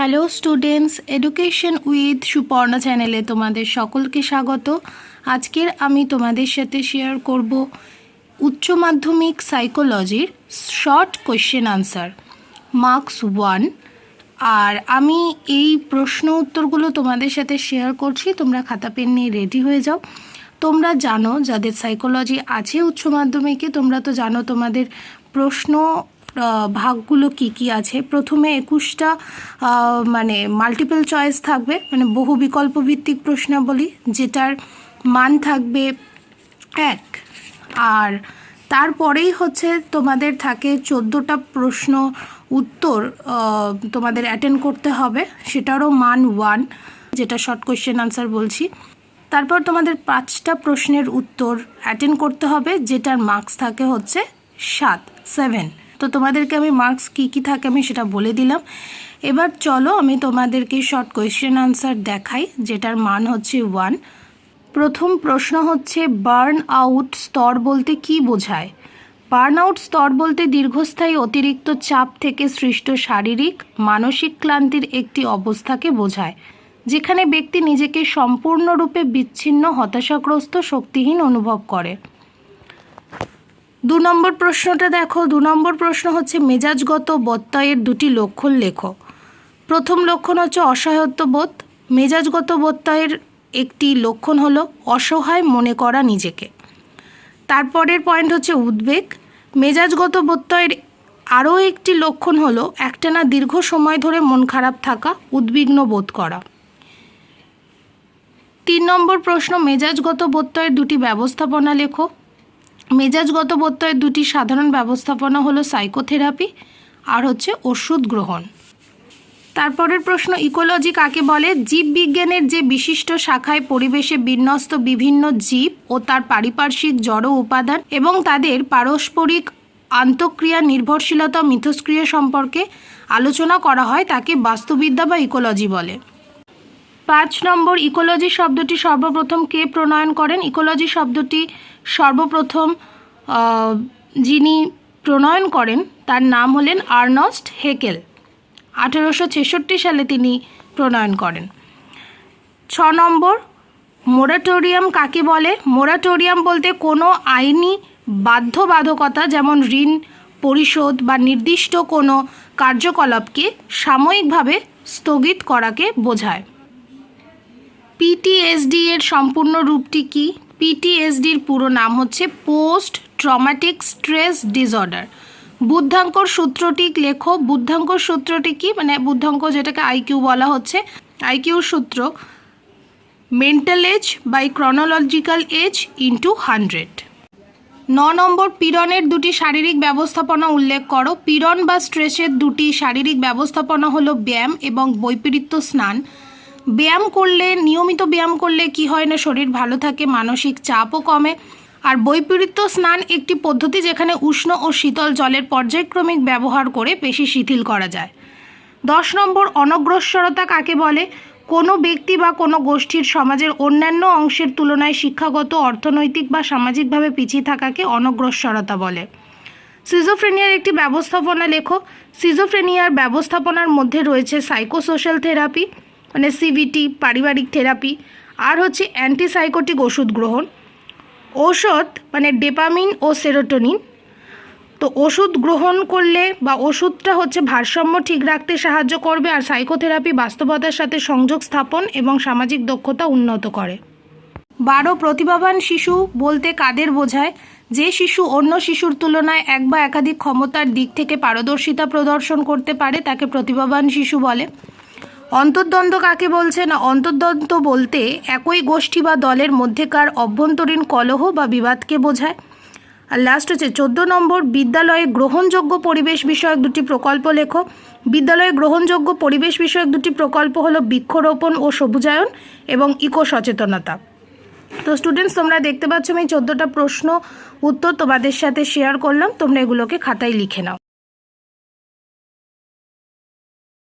Hello students education with Suparna চ্যানেলে তোমাদের সকলকে স্বাগত। আজকের আমি তোমাদের সাথে শেয়ার করব উচ্চ মাধ্যমিক সাইকোলজির short question answer marks one আর আমি এই প্রশ্ন উত্তরগুলো তোমাদের সাথে শেয়ার করছি, তোমরা খাতা পেন নিয়ে রেডি হয়ে যাও। তোমরা জানো, যাদের সাইকোলজি আছে উচ্চ মাধ্যমিকে, তোমরা তো জানো তোমাদের প্রশ্ন ভাগগুলো কি কি আছে? প্রথমে একুশটা মানে মাল্টিপল চয়েস থাকবে মানে বহু বিকল্প ভিত্তিক প্রশ্নাবলী, যেটার মান থাকবে এক। আর তারপরেই হচ্ছে তোমাদের থাকে চোদ্দোটা প্রশ্ন উত্তর তোমাদের অ্যাটেন্ড করতে হবে। সেটারও মান ওয়ান যেটা শর্ট কোয়েশ্চেন আনসার বলছি। তারপর তোমাদের পাঁচটা প্রশ্নের উত্তর অ্যাটেন্ড করতে হবে, যেটার মার্কস থাকে হচ্ছে সাত সেভেন তো তোমাদেরকে আমি মার্কস কী কী থাকে আমি সেটা বলে দিলাম। এবার চলো আমি তোমাদেরকে শর্ট কোয়েশ্চেন আনসার দেখাই, যেটার মান হচ্ছে ওয়ান প্রথম প্রশ্ন হচ্ছে বার্ন আউট স্তর বলতে কি বোঝায়? বার্ন আউট স্তর বলতে দীর্ঘস্থায়ী অতিরিক্ত চাপ থেকে সৃষ্ট শারীরিক, মানসিক ক্লান্তির একটি অবস্থাকে বোঝায়, যেখানে ব্যক্তি নিজেকে সম্পূর্ণরূপে বিচ্ছিন্ন, হতাশাগ্রস্ত, শক্তিহীন অনুভব করে। দু নম্বর প্রশ্নটা দেখো। দু নম্বর প্রশ্ন হচ্ছে, মেজাজগত বত্যয়ের দুটি লক্ষণ লেখো। প্রথম লক্ষণ হচ্ছে অসহায়ত্ব বোধ। মেজাজগত বত্যয়ের একটি লক্ষণ হলো অসহায় মনে করা নিজেকে। তারপরের পয়েন্ট হচ্ছে উদ্বেগ। মেজাজগত বত্যয়ের আরও একটি লক্ষণ হলো একটানা দীর্ঘ সময় ধরে মন খারাপ থাকা, উদ্বিগ্ন বোধ করা। তিন নম্বর প্রশ্ন, মেজাজগত বত্যয়ের দুটি ব্যবস্থাপনা লেখো। মেজাজগত বত্যয়ের দুটি সাধারণ ব্যবস্থাপনা হলো সাইকোথেরাপি আর হচ্ছে ওষুধ গ্রহণ। তারপরের প্রশ্ন ইকোলজি কাকে বলে? জীববিজ্ঞানের যে বিশিষ্ট শাখায় পরিবেশে বিন্যস্ত বিভিন্ন জীব ও তার পারিপার্শ্বিক জড় উপাদান এবং তাদের পারস্পরিক আন্তঃক্রিয়া নির্ভরশীলতা মিথস্ক্রিয়া সম্পর্কে আলোচনা করা হয়, তাকে বাস্তুবিদ্যা বা ইকোলজি বলে। পাঁচ নম্বর ইকোলজি শব্দটি সর্বপ্রথম কে প্রণয়ন করেন? ইকোলজি শব্দটি সর্বপ্রথম যিনি প্রণয়ন করেন, তার নাম হলেন আর্নস্ট হেকেল। আঠেরোশো ছেষট্টি সালে তিনি প্রণয়ন করেন। ছ নম্বর, মোরাটোরিয়াম কাকে বলে? মোরাটোরিয়াম বলতে কোনো আইনি বাধ্যবাধকতা, যেমন ঋণ, পরিশোধ বা নির্দিষ্ট কোনো কার্যকলাপকে সাময়িকভাবে স্থগিত করাকে বোঝায়। পিটিএসডি এর সম্পূর্ণ রূপটি কি? পিটিএসডির পুরো নাম হচ্ছে পোস্ট ট্রমাটিক স্ট্রেস ডিসঅর্ডার বুদ্ধাঙ্কর সূত্রটি লেখো। বুদ্ধাঙ্কর সূত্রটি কি? মানে বুদ্ধাঙ্ক যেটাকে আইকিউ বলা হচ্ছে। আইকিউর সূত্র mental age by chronological age into hundred ন নম্বর, পীড়নের দুটি শারীরিক ব্যবস্থাপনা উল্লেখ করো। পীড়ন বা স্ট্রেসের দুটি শারীরিক ব্যবস্থাপনা হলো ব্যায়াম এবং বৈপরীত্য স্নান। ব্যায়াম করলে, নিয়মিত ব্যায়াম করলে কি হয় না, শরীর ভালো থাকে, মানসিক চাপও কমে। আর বৈপরীত্য স্নান একটি পদ্ধতি যেখানে উষ্ণ ও শীতল জলের পর্যায়ক্রমিক ব্যবহার করে পেশি শিথিল করা যায়। দশ নম্বর, অনগ্রসরতা কাকে বলে? কোনো ব্যক্তি বা কোনো গোষ্ঠীর সমাজের অন্যান্য অংশের তুলনায় শিক্ষাগত, অর্থনৈতিক বা সামাজিকভাবে পিছিয়ে থাকাকে অনগ্রসরতা বলে। সিজোফ্রেনিয়ার একটি ব্যবস্থাপনা লেখো সিজোফ্রেনিয়ার ব্যবস্থাপনার মধ্যে রয়েছে সাইকোসোশ্যাল থেরাপি। মানে সিভিটি পারিবারিক থেরাপি, আর হচ্ছে অ্যান্টিসাইকোটিক ওষুধ গ্রহণ, ঔষধ মানে ডেপামিন ও সেরোটোনিন। তো ওষুধ গ্রহণ করলে বা ওষুধটা হচ্ছে ভারসাম্য ঠিক রাখতে সাহায্য করবে আর সাইকোথেরাপি বাস্তবতার সাথে সংযোগ স্থাপন এবং সামাজিক দক্ষতা উন্নত করে। বারো প্রতিভাবান শিশু বলতে কাদের বোঝায়? যে শিশু অন্য শিশুর তুলনায় এক বা একাধিক ক্ষমতার দিক থেকে পারদর্শিতা প্রদর্শন করতে পারে, তাকে প্রতিভাবান শিশু বলে। অন্তর্দ্বন্দ্ব কাকে বলছে না অন্তর্দ্বন্দ্ব বলতে একই গোষ্ঠী বা দলের মধ্যেকার অভ্যন্তরীণ কলহ বা বিবাদকে বোঝায়। আর লাস্ট হচ্ছে চোদ্দ নম্বর, বিদ্যালয়ে গ্রহণযোগ্য পরিবেশ বিষয়ক দুটি প্রকল্প লেখো। বিদ্যালয়ে গ্রহণযোগ্য পরিবেশ বিষয়ক দুটি প্রকল্প হলো বৃক্ষরোপণ ও সবুজায়ন এবং ইকো সচেতনতা তো স্টুডেন্টস তোমরা দেখতে পাচ্ছ আমি চোদ্দোটা প্রশ্ন, উত্তর তোমাদের সাথে শেয়ার করলাম। তোমরা এগুলোকে খাতায় লিখে নাও।